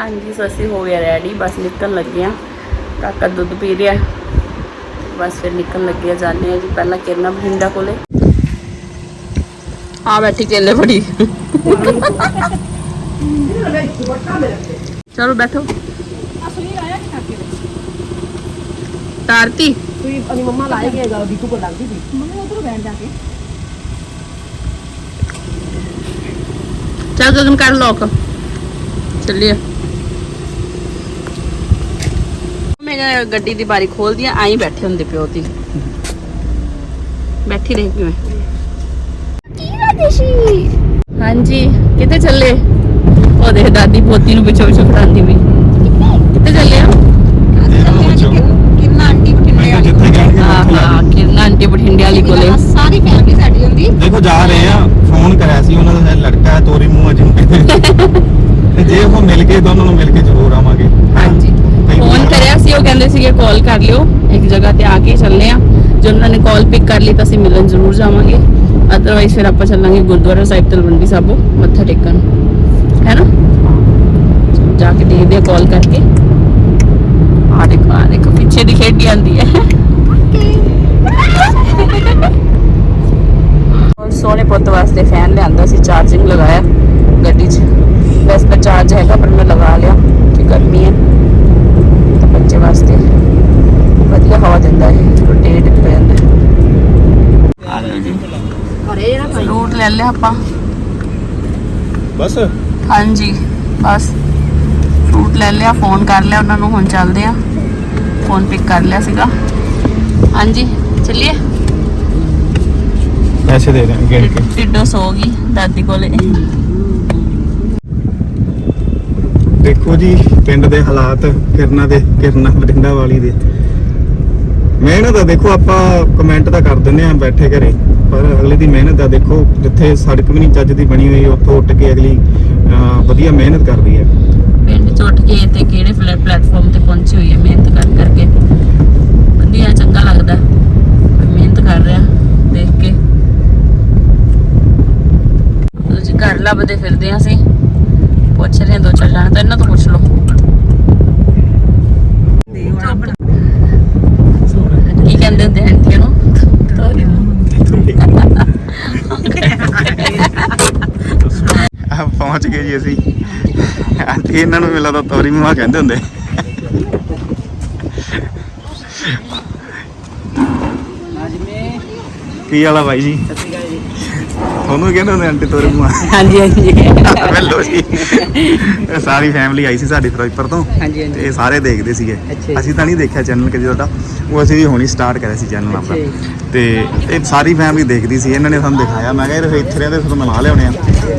ਹਾਂਜੀ, ਸੋ ਅਸੀਂ ਹੋ ਗਿਆ ਰੈਡੀ ਬਸ ਨਿਕਲਣ ਲੱਗੇ ਆ ਕਾਕਾ ਦੁੱਧ ਪੀ ਰਿਹਾ ਬਸ ਫਿਰ ਨਿਕਲਣ ਲੱਗੇ ਆ ਜਾਂਦੇ ਆ ਜੀ, ਪਹਿਲਾਂ ਕਿਰਨਾ ਬਠਿੰਡਾ ਕੋਲੇ। ਆ ਬੈਠੀ ਕੇਲੇ ਫੜੀ ਚਲੋ ਬੈਠੋ। ਤਾਰਤੀ। ਤੁਸੀਂ ਆਪਣੀ ਮੰਮਾ ਲਾਏ ਗਏ ਗਾ ਦੀਕੂ ਕੋਲ ਲੱਗਦੀ ਸੀ ਮੰਮਾ ਉਧਰ ਬੈਠ ਜਾ ਕੇ ਚੱਲ ਗਗਨ ਕਰ ਲੋਕ ਚੱਲੀਏ। ਮੈਂ ਗੱਡੀ ਦੀ ਬਾਰੀ ਖੋਲਦੀ ਆ ਆਈ ਬੈਠੇ ਹੁੰਦੇ ਪਿਓ ਦੀ ਬੈਠੀ ਰਹੀ ਕਿਵੇਂ? ਹਾਂਜੀ ਕਿੱਥੇ ਚੱਲੇ? ਉਹ ਦੇਖ ਦਾਦੀ ਪੋਤੀ ਨੂੰ ਪਿੱਛੇ ਪਿੱਛੇ ਖੜਾਉਂਦੀ ਵੀ ਕਿੱਥੇ ਚੱਲੇ ਆ? ਕਿੰਨਾ ਆਂਟੀ ਬਠਿੰਡੇ ਵਾਲੀ ਕਹਿਣਗੇ ਹਾਂ ਕਿਰਨਾ ਆਂਟੀ ਬਠਿੰਡੇ ਵਾਲੀ ਕੋਲੇ। ਸਾਰੀ ਫੈਮਿਲੀ ਸਾਡੀ ਹੁੰਦੀ। ਦੇਖੋ ਜਾ ਰਹੇ ਆ ਫੋਨ ਕਰਿਆ ਸੀ ਉਹਨਾਂ ਦਾ ਲੜਕਾ ਹੈ ਤੋਰੀ ਮੂੰਹ ਜਿਹਨੂੰ ਕਹਿੰਦੇ। ਤੇ ਜੇ ਉਹ ਮਿਲ ਗਏ ਦੋਨਾਂ ਨੂੰ ਮਿਲ ਕੇ ਜ਼ਰੂਰ ਆਵਾਂਗੇ। ਹਾਂਜੀ। ਫੋਨ ਕਰਿਆ ਸੀ, ਉਹ ਕਹਿੰਦੇ ਸੀਗੇ ਕਾਲ ਕਰ ਲਿਓ, ਇੱਕ ਜਗ੍ਹਾ ਤੇ ਆ ਕੇ ਚੱਲਨੇ ਆ ਜੇ ਉਹਨਾਂ ਨੇ ਕਾਲ ਪਿਕ ਕਰ ਲਈ ਤਾਂ ਅਸੀਂ ਮਿਲਣ ਜ਼ਰੂਰ ਜਾਵਾਂਗੇ। ਅਦਰਵਾਈਜ਼ ਫਿਰ ਆਪਾਂ ਚੱਲਾਂਗੇ ਗੁਰਦੁਆਰਾ ਸਾਹਿਬ, ਤਲਵੰਡੀ ਸਾਬੋ ਮੱਥਾ ਟੇਕਣ। ਹੈ ਨਾ? ਜਾ ਕੇ ਦੇਖਦੇ ਆ ਕਾਲ ਕਰਕੇ। ਆ ਦੇਖੋ ਆ ਦੇਖੋ, ਪਿੱਛੇ ਦੀ ਆਂਦੀ ਹੈ। ਔਰ ਸੋਹਣੇ ਪੁੱਤ ਵਾਸਤੇ ਫੈਨ ਲਿਆਂਦਾ ਸੀ ਚਾਰਜਿੰਗ ਲਗਾਇਆ ਗੱਡੀ 'ਚ। ਵੈਸੇ ਤਾਂ ਚਾਰਜ ਹੈਗਾ, ਪਰ ਮੈਂ ਲਗਾ ਲਿਆ, ਕਿ ਗਰਮੀ ਹੈ ਤਾਂ ਬੱਚੇ ਵਾਸਤੇ ਵਧੀਆ ਹਵਾ ਦਿੰਦਾ ਹੈ ਰੋਟੇਟ ਹੋ ਜਾਂਦਾ ਹੈ। ਆ ਲਓ ਜੀ ਘਰੇ ਜਿਹੜਾ ਭਾਈ। ਫਰੂਟ ਲੈ ਲਿਆ ਆਪਾਂ। ਬਸ? ਹਾਂਜੀ ਬਸ। ਫਰੂਟ ਲੈ ਲਿਆ ਫੋਨ ਕਰ ਲਿਆ ਉਹਨਾਂ ਨੂੰ ਹੁਣ ਚੱਲਦੇ ਆ ਫੋਨ ਪਿਕ ਕਰ ਲਿਆ ਸੀਗਾ। ਹਾਂਜੀ ਚੱਲੀਏ? ਪੈਸੇ ਦੇ ਦੇਣ ਗਿਣ ਕੇ ਟਿੱਡੋ ਸੋ ਗਈ ਦਾਦੀ ਕੋਲੇ। ਦੇਖੋ ਜੀ ਪਿੰਡ ਦੇ ਹਾਲਾਤ ਕਿਰਨਾ ਦੇ ਕਿਰਨਾ ਬਠਿੰਡਾ ਵਾਲੀ ਦੇ। ਮਿਹਨਤ ਆ, ਦੇਖੋ ਆਪਾਂ ਕਮੈਂਟ ਤਾਂ ਕਰ ਦਿੰਦੇ ਆ ਬੈਠੇ ਘਰੇ, ਪਰ ਅਗਲੇ ਦੀ ਮਿਹਨਤ ਆ, ਦੇਖੋ ਜਿੱਥੇ ਸੜਕ ਵੀ ਨਹੀਂ ਚੱਜ ਦੀ ਬਣੀ ਹੋਈ, ਉੱਥੋਂ ਉੱਠ ਕੇ ਅਗਲੀ ਵਧੀਆ ਮਿਹਨਤ ਕਰਦੀ ਹੈ। ਪਿੰਡ ਚ ਉੱਠ ਕੇ ਤੇ ਕਿਹੜੇ ਪਲੇਟਫਾਰਮ ਤੇ ਪਹੁੰਚੀ ਹੋਈ ਹੈ, ਮਿਹਨਤ ਕਰ ਕਰਕੇ। ਵਧੀਆ, ਚੰਗਾ ਲੱਗਦਾ। ਮਿਹਨਤ ਕਰ ਰਿਹਾ, ਦੇਖ ਕੇ। ਤੁਸੀਂ ਘਰ ਲੱਭਦੇ ਫਿਰਦੇ ਆਂ ਅਸੀਂ। ਪੁੱਛ ਰਹੇ ਦੋ ਚਾਰ ਜਾਣੇ ਤਾਂ, ਇਹਨਾਂ ਤੋਂ ਪੁੱਛ ਲਓ। ਤੋਰੀ ਆ ਪਹੁੰਚ ਗਏ ਜੀ ਅਸੀਂ। ਆਂਟੀ ਇਹਨਾਂ ਨੂੰ ਮਿਲਾ ਤਾਂ ਤੋਰੀ ਮੂੰਹਾਂ ਕਹਿੰਦੇ ਹੁੰਦੇ। ਕੀ ਵਾਲਾ ਬਾਈ ਜੀ? ਤੁਹਾਨੂੰ ਵੀ ਕਹਿੰਦੇ ਹੁੰਦੇ ਆਂਟੀ ਤੋਰੀ ਮੂੰਹਾਂ ਹਾਂਜੀ ਹਾਂਜੀ। ਮਿਲੋ ਜੀ। ਇਹ ਸਾਰੀ ਫੈਮਿਲੀ ਆਈ ਸੀ ਸਾਡੀ ਫਿਰੋਜ਼ਪੁਰ ਤੋਂ। ਹਾਂਜੀ ਤੇ ਇਹ ਸਾਰੇ ਦੇਖਦੇ ਸੀਗੇ। ਅਸੀਂ ਤਾਂ ਨਹੀਂ ਦੇਖਿਆ ਚੈਨਲ ਕਦੇ ਤੁਹਾਡਾ। ਉਹ ਅਸੀਂ ਵੀ ਹੁਣੀ ਸਟਾਰਟ ਕਰਿਆ ਸੀ ਚੈਨਲ ਆਪਣਾ। ਤੇ ਇਹ ਸਾਰੀ ਫੈਮਿਲੀ ਦੇਖਦੀ ਸੀ। ਇਹਨਾਂ ਨੇ ਸਾਨੂੰ ਦਿਖਾਇਆ। ਮੈਂ ਕਿਹਾ ਇਹ ਇੱਥੇ ਰਹਿੰਦੇ ਫਿਰ ਮਿਲਾ ਲਿਆਉਣੇ ਆ।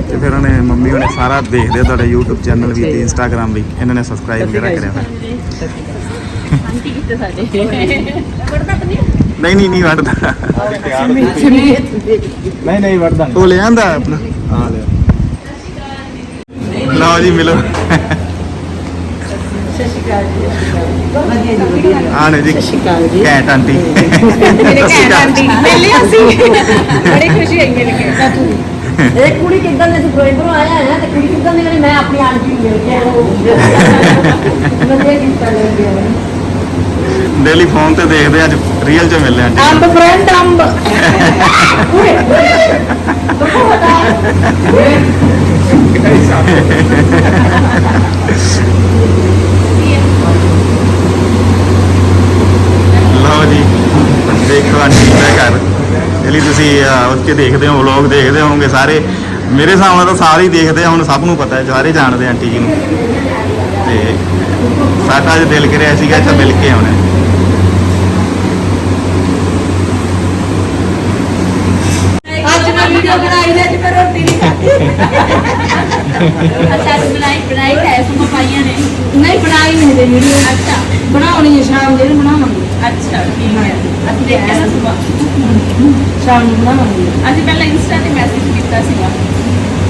ਤੇ ਫਿਰ ਉਹਨੇ ਮੰਮੀ ਉਹਨੇ ਸਾਰਾ ਦੇਖਦੇ ਤੁਹਾਡਾ YouTube ਚੈਨਲ ਵੀ ਤੇ Instagram ਵੀ। ਇਹਨਾਂ ਨੇ ਸਬਸਕ੍ਰਾਈਬ ਵਗੈਰਾ ਕਰਿਆ ਆਂਟੀ ਕਿੱਥੇ ਸਾਡੇ? ਨਹੀਂ ਨਹੀਂ ਨਹੀਂ ਵੜਦਾ ਨਹੀਂ ਨਹੀਂ ਵੜਦਾ ਉਹ ਲੈ ਆਂਦਾ ਆਪਣਾ। ਆ ਲੈ ਲਓ ਜੀ ਮਿਲੋ। ਆ ਨੇ ਜੀ ਕੈਟ ਆਂਟੀ। ਮੇਰੇ ਘੈਂਟ ਆਂਟੀ ਪਹਿਲੇ ਅਸੀਂ। ਬੜੀ ਖੁਸ਼ੀ ਹੋਈ ਮੇਰੇ ਘੈਂਟ ਇਹ ਕੁੜੀ ਕਿੱਦਾਂ ਦੇ ਫਿਰੋਜ਼ਪੁਰੋਂ ਆਇਆ ਹੈ ਤੇ ਕੁੜੀ ਕਿੱਦਾਂ ਦੀ ਕਹਿੰਦੀ ਮੈਂ ਆਪਣੀ ਆਂਟੀ ਨੂੰ ਮਿਲ ਕੇ ਆਇਆ। ਵਧੀਆ ਕੀਤਾ ਲੱਗਿਆ ਡੇਲੀ ਫੋਨ ਤੇ ਦੇਖਦੇ ਅੱਜ ਰੀਅਲ ਚ ਮਿਲ ਲਿਆ ਆਂਟੀ ਅੰਬ ਫਰੈਂਡ ਅੰਬ। ਲਓ ਜੀ ਦੇਖੋ ਆਂਟੀ ਦਾ ਘਰ। ਜਿਹੜੀ ਤੁਸੀਂ 'ਚ ਦੇਖਦੇ ਹੋ ਵਲੌਗ ਦੇਖਦੇ ਹੋਵੋਗੇ ਸਾਰੇ। ਮੇਰੇ ਹਿਸਾਬ ਨਾਲ ਤਾਂ ਸਾਰੇ ਹੀ ਦੇਖਦੇ ਆ ਹੁਣ ਸਭ ਨੂੰ ਪਤਾ ਹੈ ਸਾਰੇ ਜਾਣਦੇ ਆਂਟੀ ਜੀ ਨੂੰ। ਤੇ ਸਾਡਾ ਅੱਜ ਦਿਲ ਕਰਿਆ ਸੀਗਾ ਇੱਥੇ ਮਿਲ ਕੇ ਆਉਣਾ। ਅੱਜ ਮੈਂ ਵੀਡੀਓ ਬਣਾਈ ਤੇ ਅੱਜ ਮੈਂ ਰੋਟੀ ਨਹੀਂ ਖਾਧੀ। ਅੱਛਾ ਅੱਜ ਬਣਾਈ ਬਣਾਈ ਹੈ ਸੁਮਾ ਪਾਈਆਂ ਨੇ? ਨਹੀਂ ਬਣਾਈ ਨਹੀਂ ਤੇ ਵੀਡੀਓ। ਅੱਛਾ। ਬਣਾਉਣੀ ਹੈ ਸ਼ਾਮ ਦੇ ਨੂੰ ਬਣਾਵਾਂਗੇ। ਅੱਛਾ ਠੀਕ ਹੈ। ਅਸੀਂ ਦੇਖਿਆ ਨਾ ਸੁਮਾ ਸ਼ਾਮ ਨੂੰ ਬਣਾਵਾਂਗੇ। ਅਸੀਂ ਪਹਿਲਾਂ ਇੰਸਟਾ ਤੇ ਮੈਸੇਜ ਕੀਤਾ ਸੀਗਾ।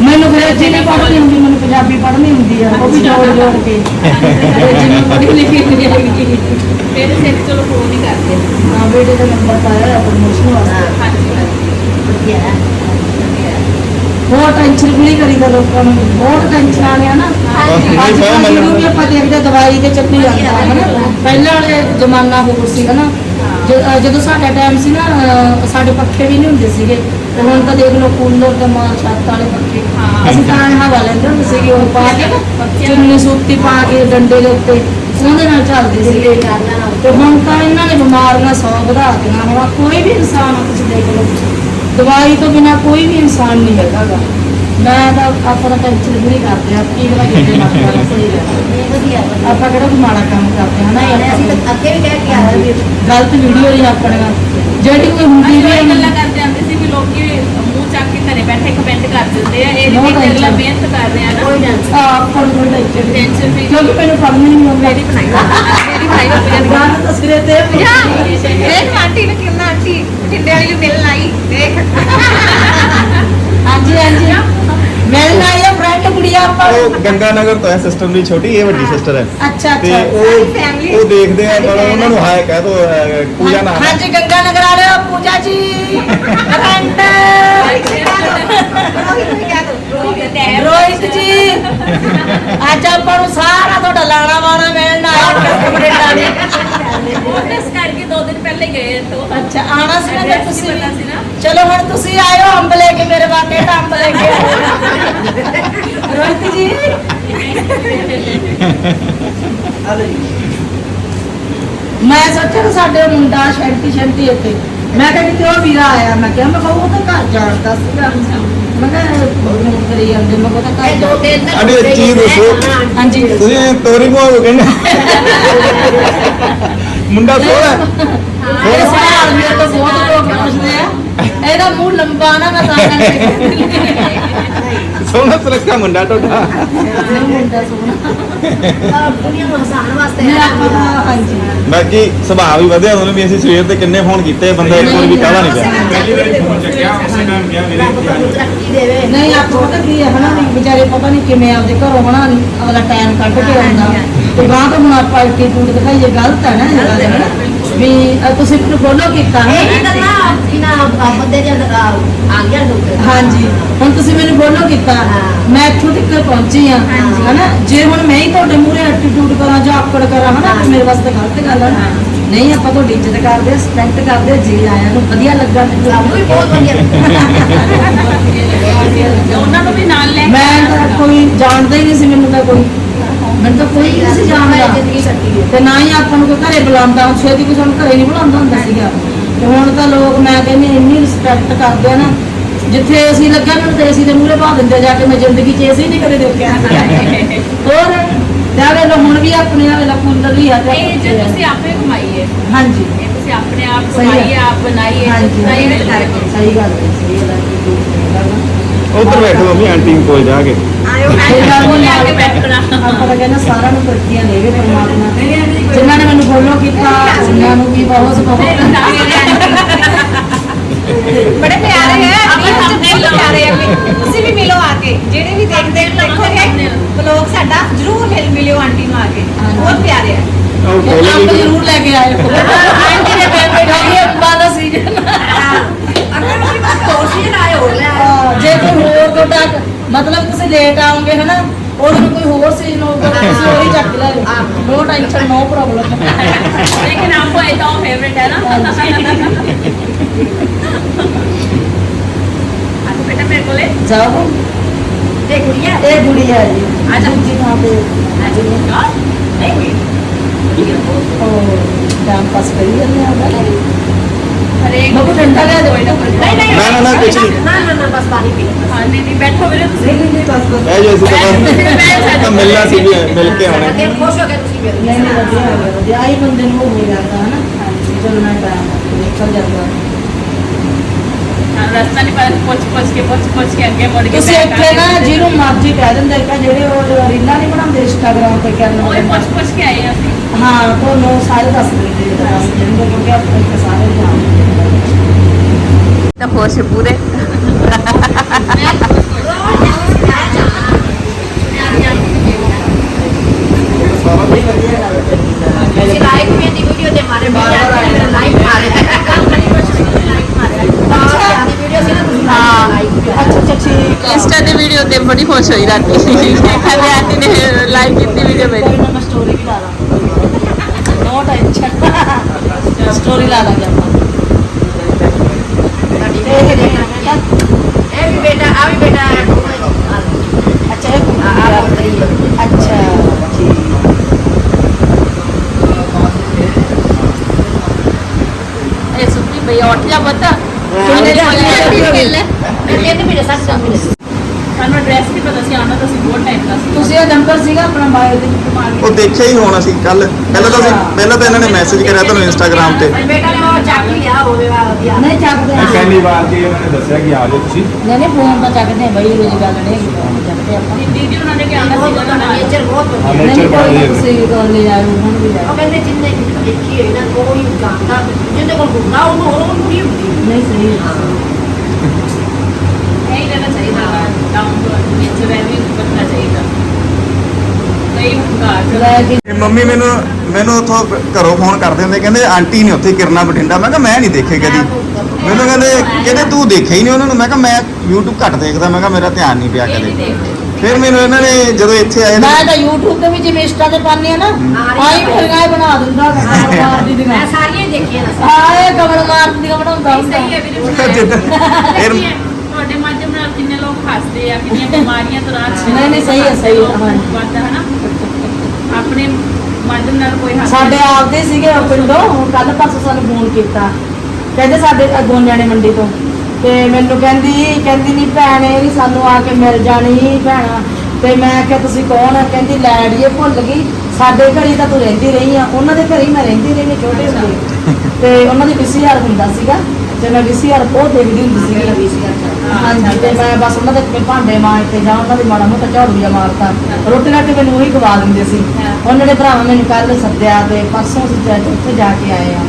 ਮੈਨੂੰ ਫਿਰ ਅੱਛੀ ਨਹੀਂ ਪੜ੍ਹਨੀ ਹੁੰਦੀ ਮੈਨੂੰ ਪੰਜਾਬੀ ਪੜ੍ਹਨੀ ਹੁੰਦੀ ਆ। ਉਹ ਵੀ ਜੋੜ ਜੋੜ ਕੇ ਜਿਵੇਂ ਪੜ੍ਹੀ ਲਿਖੀ ਹੋਈ ਹੈਗੀ ਫਿਰ ਕਿਹਾ ਚਲੋ ਫੋਨ ਹੀ ਕਰਦੇ ਹਾਂ ਬੇਟੇ ਦਾ ਨੰਬਰ ਪਾਇਆ ਪ੍ਰਮੋਸ਼ਨ ਵਾਸਤੇ। ਹਾਂਜੀ ਵਧੀਆ ਹੈ। ਬਹੁਤ ਟੈਨਸ਼ਨ ਨਹੀਂ ਕਰੀਦਾ ਲੋਕਾਂ ਨੂੰ। ਬਹੁਤ ਟੈਨਸ਼ਨ ਆ ਗਿਆ ਨਾ। ਨਹੀਂ ਅੱਜ ਕੱਲ੍ਹ ਜਿਹਨੂੰ ਵੀ ਆਪਾਂ ਦੇਖਦੇ ਦਵਾਈ ਤੇ ਚੱਲੀ ਜਾਂਦਾ ਹੈ ਹਨਾ ਪਹਿਲਾਂ ਵਾਲੇ ਜ਼ਮਾਨਾ ਹੋਰ ਸੀ ਅਹ ਜਦੋਂ ਸਾਡਾ ਟਾਈਮ ਸੀ ਨਾ ਸਾਡੇ ਪੱਖੇ ਵੀ ਨਹੀਂ ਹੁੰਦੇ ਸੀਗੇ। ਤੇ ਹੁਣ ਤਾਂ ਦੇਖ ਲਓ ਕੂਲਰ ਤੇ ਮਾਰ ਛੱਤ ਵਾਲੇ ਪੱਖੇ। ਅਸੀਂ ਤਾਂ ਐਂ ਹਵਾ ਲੈਂਦੇ ਹੁੰਦੇ ਸੀਗੇ ਉਹ ਪਾ ਕੇ ਨਾ ਚੁੰਨੀ ਸੂਤੀ ਪਾ ਕੇ ਡੰਡੇ ਦੇ ਉੱਤੇ ਉਹਦੇ ਨਾਲ ਚੱਲਦੇ ਸੀਗੇ। ਤੇ ਹੁਣ ਤਾਂ ਇਹਨਾਂ ਨੇ ਬਿਮਾਰੀਆਂ ਸੌ ਵਧਾ ਦਿੱਤੀਆਂ ਹੁਣ। ਕੋਈ ਵੀ ਇਨਸਾਨ ਆ ਤੁਸੀਂ ਦੇਖ ਲਓ। ਦਵਾਈ ਤੋਂ ਬਿਨਾ ਕੋਈ ਵੀ ਇਨਸਾਨ ਨਹੀਂ ਹੈਗਾ। ਮੈਂ ਤਾਂ ਆਪਾਂ ਤਾਂ ਟੈਨਸ਼ਨ ਨਹੀਂ ਕਰਦੇ ਆ ਕੀ ਪਤਾ ਕਿੱਥੇ ਲੱਗ ਜਾਣਾ ਸਹੀ ਗੱਲ ਆਪਾਂ ਕਿਹੜਾ ਕੋਈ ਮਾੜਾ ਕੰਮ ਕਰਦੇ ਹਾਂ ਨਾ ਇਹ ਆਪਾਂ ਗਲਤ ਵੀਡੀਓ ਨਹੀਂ ਆਪਣੀਆਂ। ਜਿਹੜੀ ਕੋਈ ਹੁੰਦੀ ਅਸੀਂ ਵੀ ਗੱਲਾਂ ਕਰਦੇ ਵੀ ਲੋਕੀ ਮੂੰਹ ਚੱਕ ਕੇ ਘਰੇ ਬੈਠੇ ਕਮੈਂਟ ਕਰ ਦਿੰਦੇ ਆ ਇਹ ਬਹੁਤ ਵੀ ਅਗਲਾ ਅੱਛਾ। ਮਿਹਨਤ ਕਰ ਰਿਹਾ ਨਾ। ਆਪਾਂ ਨੂੰ ਕੋਈ ਟੈਨਸ਼ਨ ਨਹੀਂ ਟੈਨਸ਼ਨ ਵੀ ਕਿਉਂਕਿ ਮੈਨੂੰ ਪੜ੍ਹਨੀ ਨਹੀਂ ਆਉਂਦੀ। ਮੇਰੀ ਬਣਾਈ ਮੇਰੀ ਬਣਾਈ ਹੋ ਜਾਂਦੀ ਗਾਣਾ ਤਾਂ ਸਿਰੇ ਤੇ ਦੇਖ ਆਂਟੀ ਨੇ ਕਿੰਨਾ ਆਂਟੀ ਠਿੰਡੇ ਵਾਲੀ ਨੂੰ ਮਿਲਣ ਆਈ ਦੇਖ। ਹਾਂਜੀ ਹਾਂਜੀ। ਮਿਲਣ ਆਈ ਕੁੜੀਆ ਆਪਾਂ ਨੂੰ। ਉਹ ਗੰਗਾ ਨਗਰ ਤੋਂ ਹੈ ਸਿਸਟਰ ਦੀ ਛੋਟੀ ਇਹ ਵੱਡੀ ਸਿਸਟਰ ਹੈ। ਅੱਛਾ ਤੇ ਅੱਛਾ ਉਹ family ਉਹ ਦੇਖਦੇ ਆ ਪਰ ਉਹਨਾਂ ਨੂੰ ਹਾਏ ਕਹਿ ਦੋ ਪੂਜਾ ਨਾਮ ਹੈ ਹਾਂਜੀ ਗੰਗਾ ਨਗਰ ਵਾਲੇ ਪੂਜਾ ਜੀ। ਫਰੈਂਡ ਰੋਹਿਤ ਜੀ। ਅੱਜ ਆਪਾਂ ਨੂੰ ਸਾਰਾ ਤੁਹਾਡਾ ਲਾਣਾ ਵਾਣਾ ਮਿਲਣ ਆਇਆ ਨੇ ਇਸ ਕਰਕੇ ਦੋ ਦਿਨ ਪਹਿਲੇ ਗਏ ਤੋਂ ਅੱਛਾ ਆਣਾ ਸੀ ਨਾ ਫਿਰ ਤੁਸੀਂ ਪਤਾ ਸੀ ਵੀ। ਨਾ? ਚਲੋ ਹੁਣ ਤੁਸੀਂ ਆਇਓ ਅੰਬ ਲੈ ਕੇ ਮੇਰੇ ਤਾਂ ਅੰਬ ਲੈ ਕੇ ਆਇਓ। ਜੀ ਮੈਂ ਸੋਚਿਆ ਸਾਡੇ ਮੁੰਡਾ ਸ਼ੈਂਟੀ ਸ਼ੈਂਟੀ ਇੱਥੇ। ਮੈਂ ਕਿਹਾ ਕਿ ਉਹ ਵੀਰਾ ਆਇਆ ਮੈਂ ਕਿਹਾ ਮੈਂ ਕਿਹਾ ਉਹ ਤਾਂ ਘਰ ਜਾਣਦਾ ਸੀਗਾ ਮੈਂ ਕਿਹਾ ਫੋਨ ਕਰੀ ਜਾਂਦੇ ਮੈਂ ਕਿਹਾ ਤਾਂ ਘਰ ਜਾਣਦਾ ਅਰੇ ਇੱਕ ਚੀਜ਼ ਦੱਸੋ। ਹਾਂਜੀ। ਤੁਸੀਂ ਤੋਰੀ ਮੋਹ ਕਹਿੰਦੇ। ਮੁੰਡਾ ਸੋਹਣਾ ਇਹ ਸਵਾਲ ਮੇਰੇ ਤੋਂ ਬਹੁਤ ਲੋਕ ਪੁੱਛਦੇ ਆ। ਇਹਦਾ ਮੂੰਹ ਲੰਬਾ ਨਾ ਮੈਂ ਤਾਂ ਕਰਕੇ। ਸੋਹਣਾ ਸੁਰੱਖਿਆ ਮੁੰਡਾ ਤੁਹਾਡਾ। ਮੁੰਡਾ ਸੋਹਣਾ ਮੇਰਾ ਆਪਣਾ ਹਾਂਜੀ ਬਾਕੀ ਸੁਭਾਅ ਵੀ ਵਧਿਆ ਉਹਨੂੰ ਵੀ ਅਸੀਂ ਸਵੇਰ ਦੇ ਕਿੰਨੇ ਫੋਨ ਕੀਤੇ ਬੰਦਾ ਇੱਕ ਵਾਰ ਵੀ ਕਹਦਾ ਨਹੀਂ ਪਿਆ। ਨਹੀਂ ਆਪਾਂ ਪਤਾ ਕੀ ਹੈ ਹਨਾ ਵਿਚਾਰੇ ਪਤਾ ਨਹੀਂ ਕਿਵੇਂ ਆਪਦੇ ਘਰੋਂ ਹਨਾ ਅਗਲਾ ਟਾਈਮ ਕੱਢ ਕੇ ਆਉਂਦਾ। ਤੇ ਗਾਂ ਤੋਂ ਹੁਣ ਆਪਾਂ ਐਟੀਟਿਊਡ ਦਿਖਾਈਏ ਗਲਤ ਹੈ ਨਾ ਇਹ ਗੱਲ ਹਨਾ। ਵੀ ਅ, ਤੁਸੀਂ ਮੈਨੂੰ ਫੋਲੋ ਕੀਤਾ ਹਨਾ ਹਾਂਜੀ। ਹੁਣ ਤੁਸੀਂ ਮੈਨੂੰ ਫੋਲੋ ਕੀਤਾ। ਮੈਂ ਇੱਥੋਂ ਤੱਕ ਪਹੁੰਚੀ ਆ ਹਨਾ? ਜੇ ਹੁਣ ਮੈਂ ਹੀ ਤੁਹਾਡੇ ਮੂਹਰੇ ਐਟੀਟਿਊਡ ਕਰਾਂ ਜਾਂ ਆਕੜ ਕਰਾਂ ਹਨਾ? ਤੇ ਮੇਰੇ ਵਾਸਤੇ ਗਲਤ ਗੱਲ ਹੈ। ਨਾ ਨਹੀਂ ਆਪਾਂ ਤੁਹਾਡੀ ਇੱਜ਼ਤ ਕਰਦੇ ਰਿਸਪੈਕਟ ਕਰਦੇ ਜੇ ਆਇਆ ਨੂੰ ਵਧੀਆ ਲੱਗਾ ਤੇ ਉਹਨਾਂ ਨੂੰ ਵੀ ਨਾਲ ਲੈ ਕੇ ਮੈਂ ਤਾਂ ਕੋਈ ਜਾਣਦਾ ਹੀ ਨਹੀਂ ਸੀ ਮੈਨੂੰ ਤਾਂ ਕੋਈ। ਮੈਨੂੰ ਤਾਂ ਕੋਈ ਨਹੀਂ ਸੀ ਜਾਣਦਾ ਤੇ ਨਾ ਹੀ ਆਪਾਂ ਨੂੰ ਕੋਈ ਘਰੇ ਬੁਲਾਉਂਦਾ ਹੁਣ ਛੇਤੀ ਕੋਈ ਸਾਨੂੰ ਘਰੇ ਨਹੀਂ ਬੁਲਾਉਂਦਾ ਹੁੰਦਾ ਸੀਗਾ। ਤੇ ਹੁਣ ਤਾਂ ਲੋਕ ਮੈਂ ਕਹਿੰਦੀ ਹਾਂ, ਇੰਨੀ ਰਿਸਪੈਕਟ ਕਰਦੇ ਆ ਨਾ ਜਿੱਥੇ ਅਸੀਂ ਲੱਗਾ ਮੈਨੂੰ ਤੇ ਅਸੀਂ ਦੇ ਮੂਹਰੇ ਪਾ ਦਿੰਦੇ ਆ ਜਾ ਕੇ ਮੈਂ ਜ਼ਿੰਦਗੀ 'ਚ ਏਸੀ ਨਹੀਂ ਕਦੇ ਦੇਖਿਆ। ਹੋਰ ਜਾਵੇ ਲੋ ਹੁਣ ਵੀ ਆਪਣੇ ਆਵੇ ਲਾ ਕੂਲਰ ਵੀ ਆ ਤੇ ਇਹ ਜੇ ਤੁਸੀਂ ਆਪੇ ਕਮਾਈ ਹੈ ਹਾਂਜੀ। ਇਹ ਤੁਸੀਂ ਆਪਣੇ ਆਪ ਸਹੀ ਹੈ। ਕਮਾਈਏ ਆਪ ਬਣਾਈਏ ਹਾਂਜੀ ਤਾਂ ਇਹ ਕਰਕੇ ਸਹੀ ਗੱਲ ਹੈ ਸਹੀ ਗੱਲ ਹੈ। ਉੱਧਰ ਬੈਠੋ ਮੰਮੀ ਆਂਟੀ ਕੋਲ ਜਾ ਕੇ। ਆਪਾਂ ਤਾਂ ਕਹਿੰਦੇ ਸਾਰਿਆਂ ਨੂੰ ਦੇਵੇ ਪਰਮਾਤਮਾ ਜਿਨ੍ਹਾਂ ਨੇ ਮੈਨੂੰ ਫੋਲੋ ਕੀਤਾ ਉਹਨਾਂ ਨੂੰ ਵੀ ਬਹੁਤ ਬਹੁਤ ਬੜੇ ਪਿਆਰੇ ਹੈ ਆਪਣੇ ਬਹੁਤ ਲੋਕ। ਪਿਆਰੇ ਹੈ। ਤੁਸੀਂ ਵੀ ਮਿਲੋ ਆ ਕੇ ਜਿਹੜੇ ਵੀ ਦੇਖਦੇ ਦੇਖੋਗੇ ਬਲੌਗ ਸਾਡਾ ਜਰੂਰ ਮਿਲ ਮਿਲਿਓ ਆਂਟੀ ਨੂੰ ਆ ਕੇ। ਬਹੁਤ ਪਿਆਰੇ ਹੈ ਉਹ ਕੋਲ ਅੰਬ ਵੀ ਜ਼ਰੂਰ ਲੈ ਕੇ ਆਇਓ ਆਂਟੀ ਨੇ ਖਾਈ ਅੰਬਾਂ ਦਾ ਸੀਜ਼ਨ ਅਗਰ ਕੋਈ ਬਾਤ ਹੋਰ ਸੀ ਨਾ ਹੋਰ ਲੈ ਜੇ ਕੋਈ ਹੋਰ ਤੁਹਾਡਾ ਮਤਲਬ ਤੁਸੀਂ ਲੇਟ ਆਓਗੇ ਹਨਾ ਉਹਦੇ ਨੂੰ ਕੋਈ ਹੋਰ ਸੀਜ਼ਨ ਹੋਊਗਾ ਤਾਂ ਤੁਸੀਂ ਉਹੀ ਚੱਕ ਲੈ ਨੋ ਟੈਨਸ਼ਨ ਨੋ ਪ੍ਰੋਬਲਮ लेकिन आपको ये तो फेवरेट है ना आपको बेटा मेरे को ले ਜਾਓ ਦੇਖ ਕੁੜੀਆ ਇਹ ਗੁੜੀ ਹੈ ਜੀ ਆਜਾ। ਦੂਜੀ ਥਾਂ ਤੇ नहीं ਉਹ ਟਾਈਮ ਪਾਸ ਕਰੀ ਜਾਂਦੇ ਆ अरे ਬਾਬੂ ਠੰਡਾ ਲਿਆ ਦਿਓ ਨਹੀਂ ਨਹੀਂ ਨਾ, ਨਾ, ਨਾ, ਕੁਛ ਨਹੀਂ। ਨਾ ਨਾ ਨਾ ਬਸ ਪਾਣੀ ਪੀ ਲਓ हाँ नहीं नहीं बैठो मेरे ਨਹੀਂ ਨਹੀਂ ਨਹੀਂ ਬਸ ਬਸ ਇਹ ਜੋ ਅਸੀਂ ਤਾਂ ਤਾਂ ਮਿਲਣਾ ਸੀ ਵੀ ਮਿਲ ਕੇ ਆਉਣਾ ਅੱਗੇ ਖੁਸ਼ ਹੋ ਕੇ ਤੁਸੀਂ ਮਿਲ ਨਹੀਂ ਨਹੀਂ ਵਧੀਆ ਹੋ ਗਿਆ ਵਧੀਆ ਆਈ ਬੰਦੇ ਨੂੰ ਹੋ ਜਾਂਦਾ ਹਨਾ ਚੱਲਣਾ ਟਾਈਮ ਨਿਕਲ ਜਾਂਦਾ रास्ता नहीं पता पोच पोच के पोच पोच के आगे मुड़ के ਤੁਸੀਂ back ਇੱਥੇ ਨਾ आके- ਜਿਹਨੂੰ ਮਰਜ਼ੀ ਕਹਿ ਦਿੰਦੇ ਕਿ ਜਿਹੜੇ ਉਹ ਰੀਲਾਂ ਨਹੀਂ ਬਣਾਉਂਦੇ ਇੰਸਟਾਗ੍ਰਾਮ ਤੇ ਕਰਨ ओए ਵਾਲੇ पोच पोच के आए हैं ਅਸੀਂ ਹਾਂ ਤੁਹਾਨੂੰ ਸਾਰੇ ਦੱਸ ਦਿੰਦੇ ਆ, ਦੱਸ ਦਿੰਦੇ ਕਿਉਂਕਿ ਆਪਣੇ ਇੱਥੇ ਸਾਰੇ ਜਾਣਦੇ ਤਾਂ ਖੁਸ਼ ਪੂਰੇ। ਵੀਡੀਓ ਤੇ ਵੀਡੀਓ ਇੰਸਟਾ ਤੇ ਬੜੀ ਖੁਸ਼ ਹੋਈ ਰਾਤੀ। ਕਹਿੰਦੇ ਆਂਟੀ ਨੇ ਲਾਈਕ ਕੀਤੀ ਵੀਡੀਓ ਮੇਰੀ। ਮੈਂ ਸਟੋਰੀ ਵੀ ਲਾ ਦਾਂ। ਨੋ ਟੈਨਸ਼ਨ ਸਟੋਰੀ ਲਾ ਦਾਂਗੇ ਇਹ ਵੀ ਬੇਟਾ ਆ ਵੀ ਬੇਟਾ ਅੱਛਾ ਇਹ ਆ ਅੱਛਾ ਇਹ ਸੁਪਰੀ ਭਈ ਉੱਠ ਜਾ ਬੱਤਾ ਕਿੰਨੇ ਕਿੰਨੇ ਦੇ ਦੇ ਤਿੰਨ ਮਹੀਨੇ ਸੱਤ ਸੱਤ ਮਹੀਨੇ ਸਾਨੂੰ ਐਡਰੈਸ ਨਹੀਂ ਪਤਾ ਸੀ ਆਉਣਾ ਤਾਂ ਅਸੀਂ ਬਹੁਤ ਟਾਈਮ ਦਾ ਸੀ। ਤੁਸੀਂ ਉਹ ਨੰਬਰ ਸੀਗਾ ਆਪਣਾ ਬਾਇਓ ਦੇ ਵਿੱਚ ਮਾਰ ਉਹ ਦੇਖਿਆ ਹੀ ਹੋਣਾ ਸੀ ਕੱਲ ਪਹਿਲਾਂ ਤਾਂ ਅਸੀਂ ਪਹਿਲਾਂ ਤਾਂ ਇਹਨਾਂ ਨੇ ਮੈਸੇਜ ਕਰਿਆ ਤੁਹਾਨੂੰ ਇੰਸਟਾਗ੍ਰam ਤੇ। ਬੇਟਾ ਨੇ ਉਹ ਚੱਕ ਹੀ ਲਿਆ ਹੋਵੇ ਵਧੀਆ ਨਹੀਂ ਚੱਕਦੇ ਹਾਂ। ਪਹਿਲੀ ਵਾਰ ਕਿ ਉਹਨਾਂ ਨੇ ਦੱਸਿਆ ਕਿ ਆ ਜਾਓ ਤੁਸੀਂ। ਨਹੀਂ ਨਹੀਂ ਫੋਨ ਤਾਂ ਚੱਕਦੇ ਆ ਬਈ ਰੋਜ਼ ਗੱਲ ਨਹੀਂ। ਚੱਕਦੇ ਆਪਾਂ। ਦੀਦੀ ਉਹਨਾਂ ਨੇ ਕਿਹਾ ਸੀ ਜਦੋਂ ਨਾਲ ਨੇਚਰ ਬਹੁਤ ਹਾਂ, ਵਧੀਆ nature ਬੜਾ ਵਧੀਆ। ਤੁਸੀਂ ਕੋਲ ਲੈ ਜਾਓ ਹੁਣ ਵੀ ਜਾਓ ਉਹ ਕਹਿੰਦੇ ਜਿੰਨੇ ਦੇਖੀ ਹੋਈ ਨਾ ਕੋਈ ਜਾਣਦਾ। ਜਿਹਦੇ ਕੋਲ ਹੁੰਦਾ ਉਹਨੂੰ ਹੋਰ ਉਹਨੂੰ ਨਹੀਂ ਹੁੰਦੀ ਨਹੀਂ ਸਹੀ ਨਹੀਂ ਲੈਣਾ ਚਾਹੀਦਾ ਡਾਊਨ ਟੂ ਅਰਥ ਨੇਚਰ ਹੈ ਵੀ ਬੰਨਾ ਚਾਹੀਦਾ ਕਈ ਕੇ ਇਹ ਮੰਮੀ ਮੈਨੂੰ ਮੈਨੂੰ ਉੱਥੋਂ ਘਰੋਂ ਫੋਨ ਕਰਦੇ ਹੁੰਦੇ ਕਹਿੰਦੇ ਆਂਟੀ ਨੇ ਉੱਥੇ ਕਿਰਨਾ ਬਠਿੰਡਾ। ਮੈਂ ਕਿਹਾ ਮੈਂ ਨਹੀਂ ਦੇਖੇ ਕਦੀ। ਮੈਨੂੰ ਕਹਿੰਦੇ ਕਹਿੰਦੇ ਤੂੰ ਦੇਖਿਆ ਹੀ ਨਹੀਂ ਉਹਨਾਂ ਨੂੰ। ਮੈਂ ਕਿਹਾ ਮੈਂ YouTube ਘੱਟ ਦੇਖਦਾ। ਮੈਂ ਕਿਹਾ ਮੇਰਾ ਧਿਆਨ ਨਹੀਂ ਪਿਆ ਕਦੇ। ਫਿਰ ਮੈਨੂੰ ਇਹਨਾਂ ਨੇ ਜਦੋਂ ਇੱਥੇ ਆਏ ਮੈਂ ਤਾਂ YouTube ਤੇ ਵੀ ਜਿਵੇਂ ਇੰਸਟਾ ਤੇ ਪਾਉਂਦੇ ਆ ਨਾ ਆਈ ਫਿਰ ਗਾਇ ਬਣਾ ਦਿੰਦਾ ਕਮਲ ਮਾਰਦੀ ਦੀ ਮੈਂ ਸਾਰੀਆਂ ਦੇਖੀਆਂ। ਨਾ ਆਏ ਕਮਲ ਮਾਰਦੀ ਦੀ ਬਣਾਉਂਦਾ ਹੁੰਦਾ ਸਹੀ ਹੈ ਫਿਰ ਤੁਹਾਡੇ ਮਾਧਿਅਮ ਨਾਲ ਕਿੰਨੇ ਲੋਕ ਹੱਸਦੇ ਆ ਕਿੰਨੀਆਂ ਬਿਮਾਰੀਆਂ ਤੋਂ ਰਾਹਤ ਨਹੀਂ, ਨਹੀਂ, ਸਹੀ ਹੈ, ਸਹੀ ਹੈ, ਹਾਂ। ਵੱਧ ਹੈ ਨਾ। ਆਪਣੇ ਮਾਧਿਅਮ ਨਾਲ ਕੋਈ ਹੱਸ ਸਾਡੇ ਆਪਦੇ ਸੀਗੇ ਉਹ ਪਿੰਡੋਂ ਕੱਲ ਪਰਸੋਂ ਸਾਨੂੰ ਫੋਨ ਕੀਤਾ। ਕਹਿੰਦੇ ਸਾਡੇ ਅੱਗੋਂ ਨਿਆਣੇ ਮੰਡੀ ਤੋਂ। ਤੇ ਮੈਨੂੰ ਕਹਿੰਦੀ ਕਹਿੰਦੀ ਨਹੀਂ ਭੈਣ ਵੀ ਸਾਨੂੰ ਆ ਕੇ ਮਿਲ ਜਾਣੀ ਭੈਣਾ। ਤੇ ਮੈਂ ਕਿਹਾ ਤੁਸੀਂ ਕੌਣ ਆ? ਕਹਿੰਦੀ ਲੈੜੀਏ ਭੁੱਲ ਗਈ। ਸਾਡੇ ਘਰੀ ਤਾਂ ਤੂੰ ਰਹਿੰਦੀ ਰਹੀ ਆ। ਉਹਨਾਂ ਦੇ ਘਰੀ ਮੈਂ ਰਹਿੰਦੀ ਰਹੀ ਹਾਂ ਛੋਟੇ ਹੁੰਦੇ। ਤੇ ਉਹਨਾਂ ਦੀ ਵੀਸੀਆਰ ਹੁੰਦਾ ਸੀਗਾ। ਤੇ ਮੈਂ ਵੀਸੀਆਰ ਬਹੁਤ ਦੇਖਦੀ ਹੁੰਦੀ ਸੀਗੀ ਹਾਂਜੀ ਤੇ ਮੈਂ ਬਸ ਉਹਨਾਂ ਦੇ ਭਾਂਡੇ ਮਾਂਜ ਕੇ ਜਾਂ ਉਹਨਾਂ ਦੀ ਮਾੜਾ ਮੋਟਾ ਝਾੜੂ ਜਿਹਾ ਮਾਰਤਾ। ਰੋਟੀ ਰਾਟੀ ਮੈਨੂੰ ਉਹੀ ਖਵਾ ਦਿੰਦੇ ਸੀ। ਉਹਨਾਂ ਦੇ ਭਰਾਵਾਂ ਮੈਨੂੰ ਕੱਲ ਸੱਦਿਆ ਤੇ ਪਰਸੋਂ ਅਸੀਂ ਉੱਥੇ ਜਾ ਕੇ ਆਏ ਆ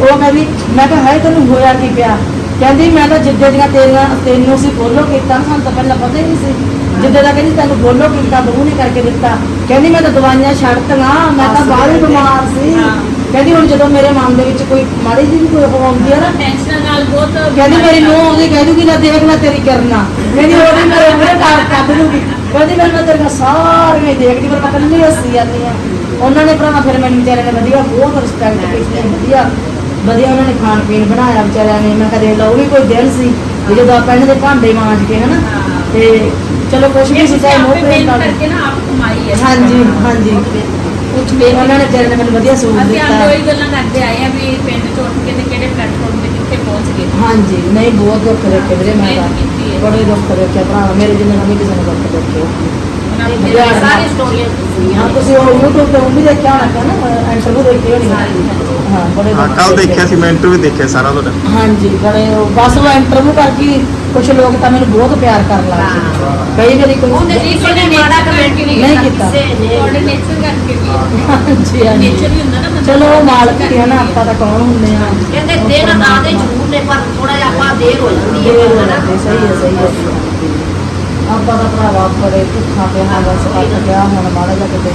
ਉਹ ਕਹਿੰਦੀ ਮੈਂ ਕਿਹਾ ਹਾਏ ਤੈਨੂੰ ਹੋਇਆ ਕੀ ਪਿਆ? ਕਹਿੰਦੀ ਮੈਂ ਤਾਂ ਜਿੱਦੇ ਦੀਆਂ ਤੇਰੀਆਂ ਤੈਨੂੰ ਸੀ ਫੋਲੋ ਕੀਤਾ ਸਾਨੂੰ ਤਾਂ ਪਹਿਲਾਂ ਪਤਾ ਹੀ ਨਹੀਂ ਸੀ। ਜਿੱਦੇ ਦਾ ਕਹਿੰਦੀ ਤੈਨੂੰ ਫੋਲੋ ਕੀਤਾ ਬਹੂ ਨੇ ਕਰਕੇ ਦਿੱਤਾ। ਕਹਿੰਦੀ ਮੈਂ ਤਾਂ ਦਵਾਈਆਂ ਛੱਡਤੀਆਂ ਮੈਂ ਤਾਂ ਬਾਹਰ ਹੀ ਬਿਮਾਰ ਸੀ। ਕਹਿੰਦੀ ਹੁਣ ਜਦੋਂ ਮੇਰੇ ਮਨ ਦੇ ਵਿੱਚ ਕੋਈ ਮਾੜੀ ਜਿਹੀ ਕੋਈ ਉਹ ਆਉਂਦੀ ਆ ਨਾ ਟੈਨਸ਼ਨ ਬਹੁਤ ਕਹਿੰਦੀ ਮੇਰੀ ਨੂੰਹ ਆਉਂਦੀ ਕਹਿ ਦੂਗੀ ਨਾ ਦੇਖ ਲੈ ਤੇਰੀ ਕਰਨਾ। ਕਹਿੰਦੀ ਉਹ ਵੀ ਮੇਰੇ ਮੂਹਰੇ ਕਾਰ ਕੱਢ ਲੂਗੀ ਕਹਿੰਦੀ ਮੈਂ ਨਾ ਤੇਰੀਆਂ ਸਾਰੀਆਂ ਹੀ ਦੇਖਦੀ ਪਰ ਮੈਂ ਕੱਲੀ ਹੱਸੀ ਜਾਂਦੀ ਆ ਉਹਨਾਂ ਨੇ ਭਰਾਵਾ ਫਿਰ ਮੈਨੂੰ ਵਿਚਾਰੇ ਨੇ ਵਧੀਆ ਬਹੁਤ ਰਿਸਪੈਕਟ ਕੀਤੀ ਵਧੀਆ। ਵਧੀਆ ਉਹਨਾਂ ਨੇ ਖਾਣ ਪੀਣ ਬਣਾਇਆ ਵਿਚਾਰਿਆਂ ਨੇ। ਮੈਂ ਕਦੇ ਲਓ ਵੀ ਕੋਈ ਦਿਨ ਸੀ ਵੀ ਜਦੋਂ ਆਪਾਂ ਇਹਨਾਂ ਦੇ ਭਾਂਡੇ ਮਾਂਜ ਕੇ ਹਨਾ ਤੇ ਚਲੋ ਕੁਛ ਵੀ ਸੀ ਚਾਹੇ ਮੋਟੇ ਮਿਹਨਤ ਕਰਕੇ ਨਾ ਆਪ ਕਮਾਈ ਹੈ। ਹਾਂਜੀ ਹਾਂਜੀ। ਕੁਝ ਉਹਨਾਂ ਨੇ ਨੇ ਮੈਨੂੰ ਵਧੀਆ ਸੂਟ ਅਸੀਂ ਆਪ ਦਿੱਤਾ ਉਹੀ ਗੱਲਾਂ ਕਰਦੇ ਆਏ ਆ ਵੀ ਪਿੰਡ ਚ ਉੱਠ ਕੇ ਤੇ ਕਿਹੜੇ ਪਲੇਟਫਾਰਮ ਤੇ ਕਿੱਥੇ ਪਹੁੰਚ ਗਏ। ਹਾਂਜੀ ਨਹੀਂ ਬਹੁਤ ਦੁੱਖ ਦੇਖੇ ਵੀਰੇ ਮੈਂ ਤਾਂ। ਬੜੇ ਦੁੱਖ ਦੇਖੇ ਭਰਾ ਮੇਰੇ ਜਿੰਨੇ ਨਵੀਂ ਕਿਸੇ ਨੇ ਦੁੱਖ ਦੇਖੇ ਸਾਰੀ ਸਟੋਰੀਆਂ ਹਾਂ ਤੁਸੀਂ ਉਹ YouTube ਤੇ ਉਹ ਵੀ ਦੇਖਿਆ ਹੋਣਾ ਹੈ ਨਾ ਇੰਟਰਵਿਊ ਦੇਖੀ ਹੋਣੀ ਹਾਂ ਬੜੇ ਹਾਂ ਦੁੱਖ ਕੱਲ ਦੇਖੇ। ਦੇਖਿਆ ਸੀ ਮੈਂ ਇੰਟਰਵਿਊ ਦੇਖਿਆ ਸਾਰਾ ਤੁਹਾਡਾ। ਹਾਂਜੀ ਬੜੇ ਉਹ- ਬਸ ਉਹ ਇੰਟਰਵਿਊ ਕਰਕੇ ਕੁਝ ਲੋਕ ਤਾਂ ਮੈਨੂੰ ਬਹੁਤ ਪਿਆਰ ਕਰਨ ਲੱਗ ਗਏ। ਕਈ ਵਾਰੀ ਕੋਈ ਕਿਸੇ ਨੇ ਮਾੜਾ ਕਮੈਂਟ ਨਹੀਂ ਕੀਤਾ। ਤੁਹਾਡੇ ਨੇਚਰ ਕਰਕੇ ਵੀ। ਹਾਂਜੀ ਹਾਂਜੀ। ਨੇਚਰ ਵੀ ਹੁੰਦਾ ਨਾ ਬੰਦਾ। ਚਲੋ ਉਹ ਮਾਲਕ ਹੀ ਹੈ ਨਾ ਆਪਾਂ ਤਾਂ ਕੌਣ ਹੁੰਦੇ ਆ ਕਹਿੰਦੇ ਦਿਨ ਆਦੇ ਜ਼ਰੂਰ ਨੇ ਪਰ ਥੋੜਾ ਜਿਹਾ ਆਪਾਂ ਦੇਰ ਹੋ ਜਾਂਦੀ ਦੇਰ ਹੈ ਹੋ ਹਨਾ ਜਾਂਦੀ, ਸਹੀ ਹੈ ਸਹੀ ਹੈ। ਆਪਾਂ ਦਾ ਭਰਾਵਾ ਬੜੇ ਭੁੱਖਾ ਪਿਆ ਬਸ ਕੱਟ ਗਿਆ ਹੁਣ ਮਾੜਾ ਜਿਹਾ ਕਿਤੇ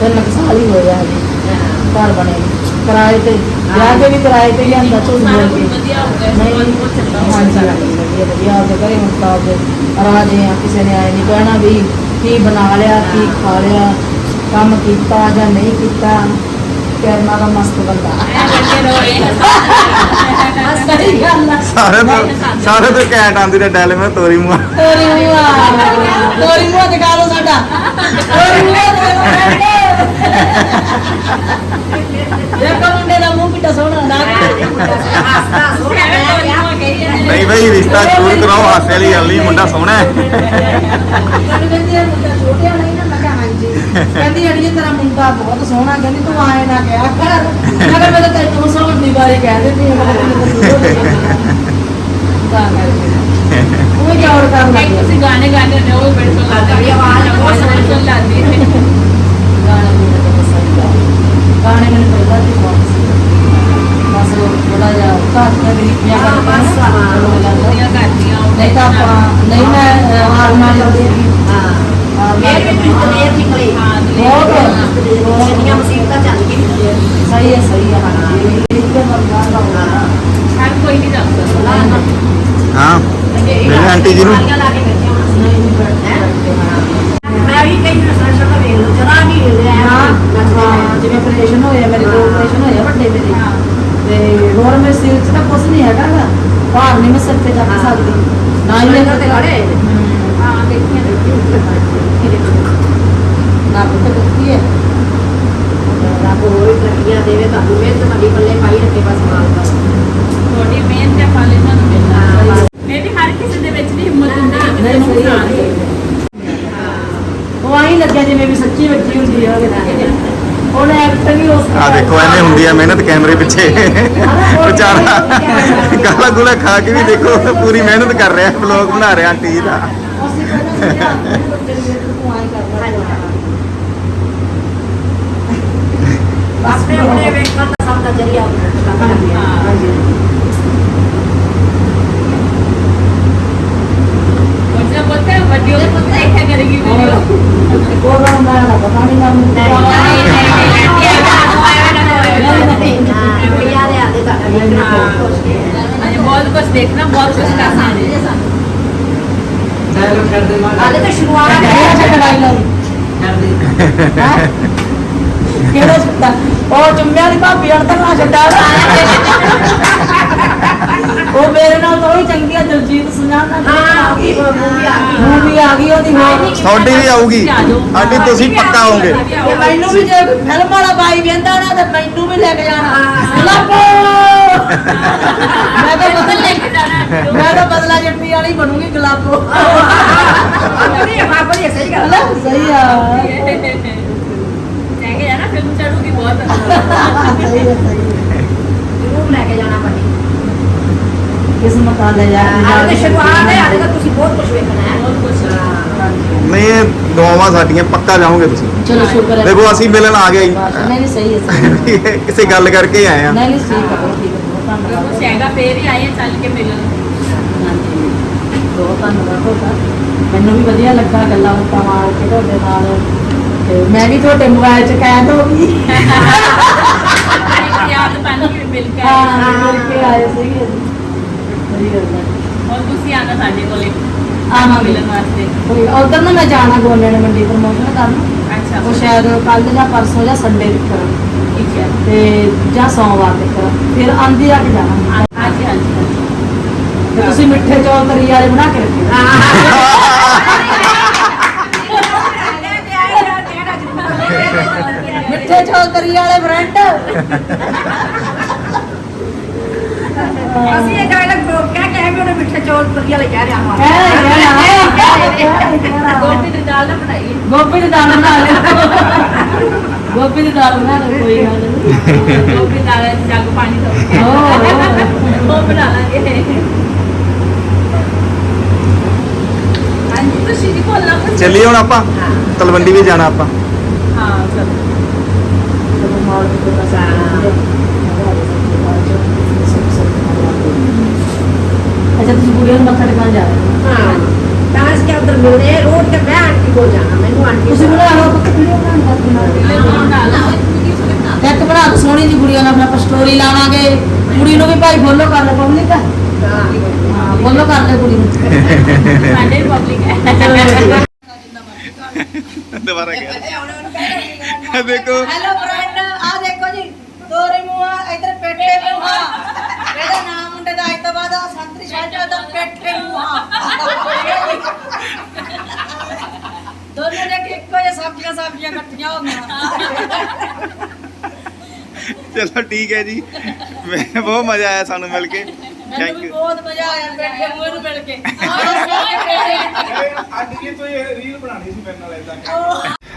ਤਿੰਨ ਕੁ ਸਾਲ ਹੀ ਹੋਇਆ ਹਜੇ ਘਰ ਬਣੇ। ਨੂੰ। ਕਿਰਾਏ ਤੇ ਵਿਆਹ ਕੇ ਵੀ ਕਿਰਾਏ ਤੇ ਲਿਆਂਦਾ ਝੂਠ ਸਾਰਾ ਕੁਝ ਵਧੀਆ ਹੋ ਗਿਆ ਨਹੀਂ ਬਹੁਤ ਚੰਗਾ ਹੋ ਹਾਂਜੀ ਗਿਆ। ਹਾਂਜੀ, ਵਧੀਆ ਵਧੀਆ। ਆਪਦੇ ਘਰੇ ਹੁਣ ਤਾਂ ਆਪਦੇ ਰਾਜੇ ਆ ਕਿਸੇ ਨੇ ਆਏ ਨਹੀਂ ਕਹਿਣਾ ਵੀ ਕੀ ਬਣਾ ਲਿਆ ਕੀ ਖਾ ਲਿਆ ਕੰਮ ਕੀਤਾ ਜਾਂ ਨਹੀਂ ਕੀਤਾ। ਕਰਨਾ ਦਾ ਮਸਤ ਬੰਦਾ ਐ ਸਹੀ ਗੱਲ ਆ ਸਾਰੇ ਤੋਂ ਸਾਰੇ ਤੋਂ ਕੈਟ ਆਂਦੀ ਤੇ ਡੈਲ, ਮੈਂ ਤੋਰੀ ਮੂੰਹ ਤੋਰੀ ਮੂੰਹ ਤੋਰੀ ਮੂੰਹ ਦਿਖਾ ਲਓ ਸਾਡਾ ਤੋਰੀ ਮੂੰਹ ਦੇਖੋ ਮੁੰਡੇ ਦਾ ਮੂੰਹ ਕਿੱਡਾ ਸੋਹਣਾ ਨਾ ਨਹੀਂ ਭਾਈ ਰਿਸ਼ਤਾ ਜ਼ਰੂਰ ਕਰਾਓ, ਹਾਸੇ ਵਾਲੀ ਗੱਲ ਨਹੀਂ, ਮੁੰਡਾ ਸੋਹਣਾ ਹੈ। ਮੁੰਡਾ, ਛੋਟਿਆ ਨਹੀਂ ਕਹਿੰਦੀ ਅੜੀਏ ਤੇਰਾ ਮੁੰਡਾ ਬਹੁਤ ਸੋਹਣਾ। ਕਹਿੰਦੀ ਤੂੰ ਆਏ ਨਾ ਕਿਹਾ ਕਰ ਮੈਂ ਕਿਹਾ ਮੈਂ ਤਾਂ ਤੈਨੂੰ ਸੌਣ ਦੀ ਵਾਰੀ ਕਹਿ ਦਿੰਦੀ ਹਾਂ ਮੈਂ ਤਾਂ ਉਹ ਕੀ ਔਰ ਕਰਨ ਲੱਗ ਗਿਆ ਤੁਸੀਂ ਗਾਣੇ ਹੁੰਦੇ ਹੋ, ਉਹ ਬੜੀ ਸੁਣ ਲੱਗਦੀ ਤੁਹਾਡੀ ਆਵਾਜ਼ ਬਹੁਤ ਸੋਹਣੀ ਸੁਣ ਲੱਗਦੀ ਹੈ। ਗਾਣੇ ਮੈਨੂੰ ਤਾਂ ਪਸੰਦ ਆ ਗਾਣੇ ਮੈਨੂੰ ਪਹਿਲਾਂ ਵੀ ਬਹੁਤ ਸੀ ਬਸ ਥੋੜਾ ਜਿਹਾ ਘੱਟ ਦਾ ਗਰੀਬੀਆਂ ਹਾਂ, ਹਾਂ। ਵਧੀਆ ਕਰਦੀਆਂ ਉਹ ਨਹੀਂ ਤਾਂ ਆਪਾਂ ਨਹੀਂ ਮੈਂ ਹਾਰ ਨਾਲ ਜਾਂਦੀ ਹਾਂ ਹਾਰ ਮੇਰ ਵਿੱਚ ਕਲੇਰ ਨਿਕਲੇ ਬਹੁਤ ਜਿਹੜੀਆਂ ਮੁਸੀਬਤਾਂ ਚੱਲਦੀਆਂ ਨਿਕਲੇ ਸਹੀ ਹੈ। ਸਹੀ ਹੈ ਹਾਂ ਇਹ ਵਰਗਾ ਲਾਉਣਾ ਹਾਂ ਕੋਈ ਨਹੀਂ ਦੱਸ ਸਕਦਾ ਹਾਂ ਮੇਰੇ ਆਂਟੀ ਜੀ ਨੂੰ। ਮੈਂ ਵੀ ਕਈ ਨਸਲ ਸ਼ਕਲ ਵੇਖ ਲਓ ਜਰਾ ਵੀ ਹਿੱਲੇ ਹਾਂ। ਜਿਵੇਂ ਆਪਰੇਸ਼ਨ ਹੋਇਆ ਮੇਰੇ ਦੋ ਆਪਰੇਸ਼ਨ ਹੋਇਆ ਵੱਡੇ ਮੇਰੇ ਤੇ ਹੋਰ ਮੇਰੇ ਸਿਰ 'ਚ ਤਾਂ ਕੁਝ ਨਹੀਂ ਹੈਗਾ ਭਾਰ ਨਹੀਂ ਮੈਂ ਸਿਰ ਤੇ ਚੱਕ ਸਕਦੀ ਨਾ ਹੀ। ਮੇਰੇ ਤੇ ਲੜੇ ਹਾਂ ਦੇਖੀਆਂ ਦੇਖੀਆਂ ਨਾ ਪੁੱਤ ਕੀ ਹੈ। ਰੱਬ ਹੋਰ ਹੀ ਤਰੱਕੀਆਂ ਦੇਵੇ ਤੁਹਾਨੂੰ ਮਿਹਨਤ ਤੁਹਾਡੀ ਪੱਲੇ ਪਾਈ ਰੱਖੇ ਬਸ ਮਾਲ ਦਾ ਤੁਹਾਡੀ ਮਿਹਨਤ ਦੇ ਫਲ ਇਹਨਾਂ ਨੂੰ ਮਿਲਣਾ। ਇਹ ਵੀ ਹਰ ਕਿਸੇ ਦੇ ਵਿੱਚ ਵੀ ਹਿੰਮਤ ਹੁੰਦੀ ਹੈ ਕਿਸੇ ਨਹੀਂ ਨੂੰ ਸਹੀ ਹਰਾਉਣ ਦੀ। ਹੈ। ਉਹ ਆਈ ਲੱਗਿਆ ਜਿਵੇਂ ਵੀ ਸੱਚੀ ਵੱਜੀ ਹੁੰਦੀ ਹੈ ਉਹਦੇ ਉਹਨੇ ਐਕਟ ਵੀ ਉਸ ਆ ਦੇਖੋ ਐਵੇਂ ਹੁੰਦੀ ਆ ਮਿਹਨਤ ਕੈਮਰੇ ਪਿੱਛੇ। ਵਿਚਾਰਾ ਗਾਲਾ ਗੁਲਾ ਖਾ ਕੇ ਵੀ ਦੇਖੋ ਪੂਰੀ ਮਿਹਨਤ ਕਰ ਰਿਹਾ ਵਲੌਗ ਬਣਾ ਰਿਹਾ ਆਂਟੀ ਦਾ। आपने अपने व्यक्तिगत का सामना ज़रिया हाँ। जी हाँ। जी बोलते हैं। वीडियो में देखा करेगी वीडियो कोई नाम ना पता नहीं नाम नहीं बहुत कुछ देखना बहुत कुछ आसान है। ਹਾਲੇ ਤਾਂ ਸ਼ੁਰੂਆਤ ਹੈ। ਕਿਹੜਾ ਛੱਡਾ ਉਹ ਚੁੰਮਿਆਂ ਦੀ ਭਾਬੀ ਹਣ ਤਾਂ ਨਾ ਛੱਡਾ ਉਹ ਮੇਰੇ ਨਾਲ ਤਾਂ ਉਹੀ ਚੰਗੀ ਆ ਦਲਜੀਤ ਸੁਣਾਉਣਾ ਹਾਂ ਕੀ ਮੂਵੀ ਆ ਗਈ। ਮੂਵੀ ਆ ਗਈ ਉਹਦੀ ਹੋਰ ਤੁਹਾਡੀ ਵੀ ਆਊਗੀ। ਆਂਟੀ ਤੁਸੀਂ ਪੱਕਾ ਆਓਗੇ ਤੇ ਮੈਨੂੰ ਵੀ ਜੇ ਕੋਈ ਫਿਲਮ ਵਾਲਾ ਬਾਈ ਵੇਂਦਾ ਨਾ ਤੇ ਮੈਨੂੰ ਵੀ ਲੈ ਕੇ ਜਾਣਾ। ਲੱਭੋ ਮੈਂ ਤਾਂ ਬਦਲ ਲੈ ਕੇ ਜਾਣਾ ਮੈਂ ਤਾਂ ਬਦਲਾ ਜੱਟੀ ਵਾਲੀ ਬਣੂਗੀ ਗੁਲਾਬੋ ਸਹੀ ਆ। ਲੈ ਜਾਣਾ ਫਿਲਮ ਚੜੂਗੀ ਬਹੁਤ। ਸਹੀ ਹੈ ਯਾਰ ਅੱਜ ਸ਼ੁਰੂਆਤ ਹੈ ਅੱਜ ਤੁਸੀਂ ਬਹੁਤ ਕੁਝ ਵੇਖਣਾ ਹੈ। ਬਹੁਤ ਕੁਝ ਨਹੀਂ ਦੇਖੋ ਅਸੀਂ ਮਿਲਣ ਆ ਗਏ ਨਹੀਂ ਨਹੀਂ ਸਹੀ ਹੈ ਕਿਸੇ ਗੱਲ ਕਰਕੇ ਆਏ ਆ। ਨਹੀਂ ਨਹੀਂ ਸਹੀ ਕਰੋ ਠੀਕ ਹੈ ਧੰਨਵਾਦ। ਕੁਝ ਫੇਰ ਹੀ ਆਏ ਚੱਲ ਕੇ ਮਿਲਣ। ਮੈਂ ਵੀ ਤੁਹਾਡੇ ਮੋਬਾਈਲ 'ਚ ਕੈਦ ਹੋ ਗਈ। ਯਾਦ ਪਾਣੀ ਮਿਲ ਮਿਲ ਕੇ ਆਏ ਸੀਗੇ। ਵਧੀਆ ਗੱਲ ਔਰ ਤੁਸੀਂ ਆਣਾ ਸਾਡੇ ਕੋਲੇ? ਆ। ਆਵਾਂਗੇ। ਮਿਲਣ ਕੋਈ ਉਧਰ ਨਾ ਜਾਣਾ ਗੋਲਣ ਮੰਡੀ ਪ੍ਰਮੋਸ਼ਨ ਕਰਨ ਅੱਛਾ। ਉਹ ਸ਼ਾਇਦ ਕੱਲ ਜਾਂ ਪਰਸੋਂ ਜਾਂ ਸੰਡੇ ਤੱਕ। ਠੀਕ ਹੈ। ਤੇ ਜਾਂ ਸੋਮਵਾਰ ਤੱਕ। ਫਿਰ ਆਂਦੀ ਆ ਕੇ ਜਾਣਾ। ਹਾਂਜੀ ਹਾਂਜੀ। ਤੁਸੀਂ ਮਿੱਠੇ ਚੌਲ ਤਰੀ ਵਾਲੇ ਬਣਾ ਕੇ ਰੱਖੇ। ਮਿੱਠੇ ਚੌਲ ਤਰੀ ਵਾਲੇ ਬ੍ਰੈਂਡ। ਅਸੀਂ ਇਹ ਡਾਇਲੌਗ ਕਿਆ ਕਹਿ ਵੀ ਉਹਨੇ ਮਿੱਠੇ ਚੌਲ ਤਰੀ ਵਾਲੇ ਕਹਿ ਰਿਹਾ ਹਾਂ ਗੋਪੀ ਦੀ ਦਾਲ ਨਾ ਬਣਾਈ। ਗੋਪੀ ਦੀ ਦਾਲ ਬਣਾ ਲੈ ਗੋਪੀ ਦੀ ਦਾਲ ਬਣਾ ਲੈ ਪਾਣੀ ਦਾ। ਉਹ ਬਣਾ ਲਾਂਗੇ। तो श्री बोलना कुछ ਚੱਲੀਏ ਹੁਣ ਆਪਾਂ ਤਲਵੰਡੀ ਵੀ ਜਾਣਾ ਆਪਾਂ हाँ चलो ਅੱਛਾ ਤੁਸੀਂ ਬੁੜੀਆਂ ਨੂੰ ਮੱਥਾ ਟਿਕਾਉਣ ਜਾ ਰਹੇ ਹੋ ਹਾਂ ਤਾਂ ਇਸ ਕੇ ਅੰਦਰ ਮਿਲਦੇ ਰੋਡ ਤੇ ਮੈਂ ਆਂਟੀ ਕੋਲ ਜਾਣਾ ਮੈਨੂੰ ਆਂਟੀ ਤੁਸੀਂ ਬਣਾ ਲਓ ਪੁੱਤ ਵੀਡੀਓ ਬਣਾਉਣ ਦਾ ਇੱਕ ਬਣਾ ਕੇ ਸੋਹਣੀ ਜੀ ਗੁੜੀਆ ਨਾਲ ਆਪਾਂ ਸਟੋਰੀ ਲਾਵਾਂਗੇ ਕੁੜੀ ਨੂੰ ਵੀ ਭਾਈ ਫੋਲੋ ਕਰ ਲੈ ਪਬਲਿਕ ਹਾਂ ਬੋਲੋ ਕਰ ਲੈ ਕੁੜੀ ਨੂੰ। ਸਾਡੇ ਪਬਲਿਕ ਹੈ। ਦੁਬਾਰਾ ਗਿਆ ਦੇਖੋ। ਹੈਲੋ ਫਰੈਂਡ ਆ ਦੇਖੋ ਜੀ। ਤੋਰੇ ਮੂੰਹ ਇਧਰ ਪੇਟੇ ਮੂੰਹ ਇਹਦਾ ਨਾਮ ਮੁੰਡੇ ਦਾ ਅੱਜ ਤੋਂ ਬਾਅਦ ਆ ਸੰਤਰੀ ਸ਼ਾਹ ਦਾ ਪੇਟੇ ਮੂੰਹ ਦੋਨੋਂ ਨੇ ਕਿ ਇੱਕੋ ਜਿਹਾ ਸਬਜ਼ੀਆਂ ਸਬਜ਼ੀਆਂ ਇਕੱਠੀਆਂ ਹੋ ਗਈਆਂ ਚਲੋ ਠੀਕ ਹੈ ਜੀ। ਬਹੁਤ ਮਜ਼ਾ ਆਇਆ ਸਾਨੂੰ ਮਿਲ ਕੇ। ਮੈਨੂੰ ਥੈਂਕ ਵੀ ਯੂ ਬਹੁਤ ਮਜ਼ਾ ਆਇਆ ਪੇਠੇ ਮੂੰਹ ਨੂੰ ਮਿਲ ਕੇ। ਅੱਜ ਜੀ ਤੋਂ ਇਹ ਰੀਲ ਬਣਾਣੀ ਸੀ ਮੇਰੇ ਨਾਲ ਇਦਾਂ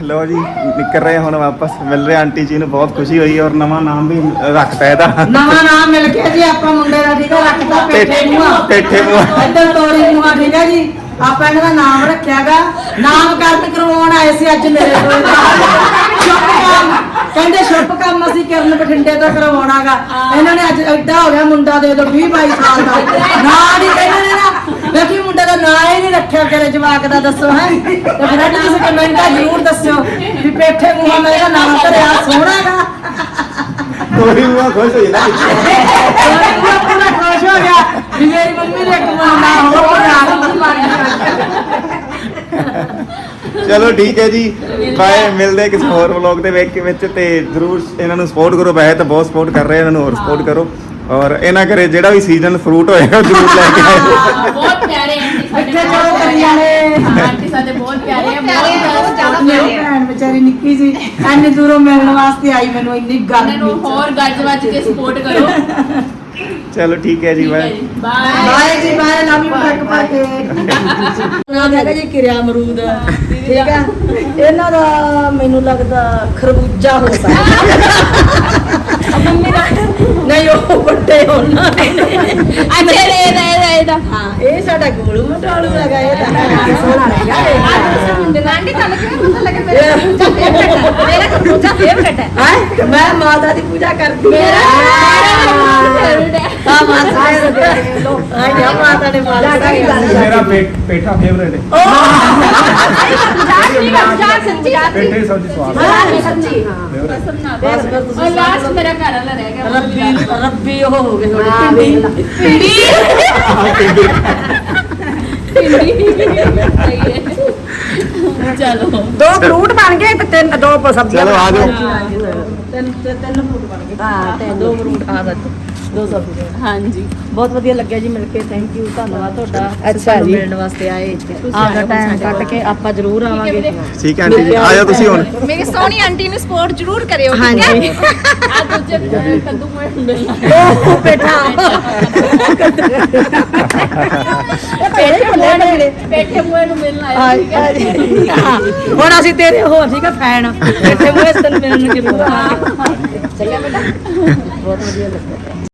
ਲੋ ਜੀ ਨਿਕਲ ਰਹੇ ਹੁਣ ਵਾਪਸ। ਮਿਲ ਰਹੇ ਆਂਟੀ ਜੀ ਨੂੰ ਬਹੁਤ ਖੁਸ਼ੀ ਹੋਈ ਔਰ ਨਵਾਂ ਨਾਮ ਵੀ ਰੱਖਤਾ ਇਹਦਾ। ਨਵਾਂ ਨਾਮ ਮਿਲ ਗਿਆ ਜੀ ਆਪਾਂ ਮੁੰਡੇ ਦਾ ਠੀਕ ਹੈ ਰੱਖਤਾ ਪੇਠੇ ਮੂੰਹਾਂ ਪੇਠੇ ਮੂੰਹਾਂ ਇੱਧਰ ਤੋਰੀ ਮੂੰਹਾਂ ਠੀਕ ਹੈ ਜੀ। ਆਪਾਂ ਇਹਨਾਂ ਦਾ ਨਾਮ ਰੱਖਿਆਗਾ। ਨਾਮਕਰਨ ਕਰਵਾਉਣ ਆਏ ਸੀ ਅੱਜ ਮੇਰੇ ਕੋਲ। ਸ਼ੁਭ ਕੰਮ ਕਹਿੰਦੇ ਸ਼ੁਭ ਕੰਮ ਅਸੀਂ ਕਰਨ ਬਠਿੰਡੇ ਤੋਂ ਕਰਵਾਉਣਾਗਾ। ਇਹਨਾਂ ਨੇ ਅੱਜ ਐਡਾ ਹੋ ਗਿਆ ਮੁੰਡਾ ਦੇ ਦੋ 20 22 ਸਾਲ ਦਾ। ਨਾਂ ਨਹੀਂ ਇਹਨਾਂ ਨੇ ਨਾ ਵੇਖੀ ਮੁੰਡੇ ਦਾ ਨਾਂ ਹੀ ਨਹੀਂ ਰੱਖਿਆ ਕਰੇ ਜਵਾਕ ਦਾ ਦੱਸੋ ਹੈ। ਤੇ ਫਿਰ ਅੱਜ ਤੁਸੀਂ ਕਮੈਂਟਾਂ ਜ਼ਰੂਰ ਦੱਸਿਓ ਵੀ ਪੇਠੇ ਮੂੰਹਾਂ ਇਹਦਾ ਨਾਮ ਧਰਿਆ ਸੋਹਣਾਗਾ। ਤੋਰੀ ਮੂੰਹਾਂ ਖੁਸ਼ ਹੋਈ ਨਾ ਪੂਰਾ ਪੂਰਾ ਖੁਸ਼ ਹੋ ਗਿਆ ਵੀ ਮੇਰੀ ਮੰਮੀ ਨੇ ਕਮਾਉਣਾ ਹੋ ਗਿਆ ਚਲੋ ਠੀਕ ਹੈ ਜੀ। ਬਾਏ ਮਿਲਦੇ ਕਿਸੇ ਹੋਰ ਵਲੌਗ ਦੇ ਵਿੱਚ ਵਿੱਚ ਤੇ ਜਰੂਰ ਇਹਨਾਂ ਨੂੰ ਸਪੋਰਟ ਕਰੋ। ਵੈਸੇ ਤਾਂ ਬਹੁਤ ਸਪੋਰਟ ਕਰ ਰਹੇ ਆ, ਇਹਨਾਂ ਨੂੰ ਹੋਰ ਸਪੋਰਟ ਕਰੋ। ਔਰ ਇਹਨਾਂ ਘਰੇ ਜਿਹੜਾ ਵੀ ਸੀਜ਼ਨ ਫਰੂਟ ਹੋਏਗਾ ਜਰੂਰ ਲੈ ਕੇ ਆਇਓ। ਬਹੁਤ ਪਿਆਰੇ ਆਂਟੀ ਸਾਡੇ ਇੱਥੇ ਚਲੋ ਹਾਂ, ਆਂਟੀ ਸਾਡੇ ਬਹੁਤ ਪਿਆਰੇ ਆ ਬਹੁਤ ਜ਼ਿਆਦਾ ਮੇਰੀ। ਭੈਣ ਵਿਚਾਰੀ ਨਿੱਕੀ ਸੀ ਐਨੀ ਦੂਰੋਂ ਮਿਲਣ ਵਾਸਤੇ ਆਈ ਮੈਨੂੰ ਇੰਨੀ ਇਹਨਾਂ ਗਰਮੀ ਨੂੰ ਹੋਰ ਗੱਜ ਵੱਜ ਕੇ ਸਪੋਰਟ ਕਰੋ। ਚਲੋ ਠੀਕ ਹੈ ਜੀ ਬਾਏ ਬਾਏ ਜੀ ਬਾਏ ਲਵ ਯੂ ਟੱਕ ਪਾ ਕੇ ਨਾਮ ਹੈਗਾ ਜੀ ਕਿਰਿਆ ਅਮਰੂਦ। ਠੀਕ ਆ ਇਹਨਾਂ ਦਾ ਮੈਨੂੰ ਲੱਗਦਾ ਖਰਬੂਜਾ ਹੋ ਸਕਦਾ ਨਹੀਂ ਉਹ ਵੱਡੇ ਹੋਣ। ਅੱਛਾ ਰੇ ਰੇ ਰੇ ਦਾ ਹਾਂ ਇਹ ਸਾਡਾ ਗੋਲੂ ਮਟਾਲੂ ਹੈਗਾ ਇਹ ਤਾਂ। ਸੋਹਣਾ ਹੈਗਾ। ਇਹ ਆਂਟੀ ਤੁਹਾਨੂੰ ਕਿਵੇਂ ਪਤਾ ਲੱਗਾ ਮੇਰਾ ਫੇਵਰਟ ਮੇਰਾ ਖਰਬੂਜਾ ਫੇਵਰਟ ਹੈ। ਹੈਂ? ਮੈਂ ਮਾਤਾ ਦੀ ਪੂਜਾ ਕਰਦੀ ਮੇਰਾ ਹਾਂ। ਹਾਂ ਮਾਤਾ ਦੇ ਲੋ ਹਾਂ। ਮਾਤਾ ਨੇ ਮਾਤਾ ਦੀ ਮੇਰਾ ਪੇਠਾ ਫੇਵਰੇਟ ਹੈ। ਸੱਚੀ ਪੇਠੇ ਦੀ ਸਬਜ਼ੀ ਸਵਾਦ ਹਾਂ ਸੱਚੀ ਹਾਂ। ਕਸਮ ਨਾ ਬਸ। ਫਿਰ ਤੁਸੀਂ ਲਾਸਟ ਮੇਰਾ ਘਰ ਵਾਲਾ ਰਹਿ ਗਿਆ ਰੱਬੀ ਰੱਬੀ ਉਹ ਹੋ ਗਏ ਥੋੜੀ ਹਾਂ, ਪਿੰਡੀ ਵੇਖ ਲਾ। ਪਿੰਡੀ ਚਲੋ। ਦੋ ਫਰੂਟ ਬਣ ਗਏ ਤੇ ਤਿੰਨ ਦੋ ਸਬਜ਼ੀਆਂ ਚਲੋ ਆ ਜਾਓ। ਤਿੰਨ ਤਿੰਨ ਫਰੂਟ ਬਣ ਗਏ। ਹਾਂ ਤੇ ਦੋ ਫਰੂਟ ਆ ਸੱਚ ਦੋ ਸਬਜ਼ੀਆਂ ਹਾਂਜੀ। ਬਹੁਤ ਵਧੀਆ ਲੱਗਿਆ ਜੀ ਮਿਲ ਕੇ। ਥੈਂਕ ਯੂ ਧੰਨਵਾਦ ਤੁਹਾਡਾ। ਅੱਛਾ ਸਾਨੂੰ ਜੀ। ਮਿਲਣ ਵਾਸਤੇ ਆਏ। ਆਪਦਾ ਟਾਈਮ ਕੱਢ ਕੇ ਆਪਾਂ ਜ਼ਰੂਰ ਆਵਾਂਗੇ। ਠੀਕ ਹੈ ਆਂਟੀ ਜੀ ਆ ਜਾਓ ਤੁਸੀਂ ਹੁਣ। ਮੇਰੀ ਸੋਹਣੀ ਆਂਟੀ ਨੂੰ ਸਪੋਰਟ ਜ਼ਰੂਰ ਕਰਿਓ ਠੀਕ ਹਾਂਜੀ। ਮੈਂ ਮਿਲਣਾ ਉਹ ਬੇਟਾ। ਪੇਠੇ ਮੂਹੇ ਨੂੰ ਪੇਠੇ ਮੂਹੇ ਨੂੰ ਮਿਲਣਾ ਹੈ ਠੀਕ ਹੈ। ਹਾਂ, ਹੁਣ ਅਸੀਂ ਤੇਰੇ ਹੋਰ ਠੀਕ ਆ ਫੈਨ। ਇੱਥੇ ਮੂਹੇ ਤੈਨੂੰ ਮਿਲਣ ਨੂੰ ਜ਼ਰੂਰ ਆਵਾਂਗੇ। ਚੰਗਾ ਬੇਟਾ ਬਹੁਤ ਵਧੀਆ ਲੱਗਿਆ।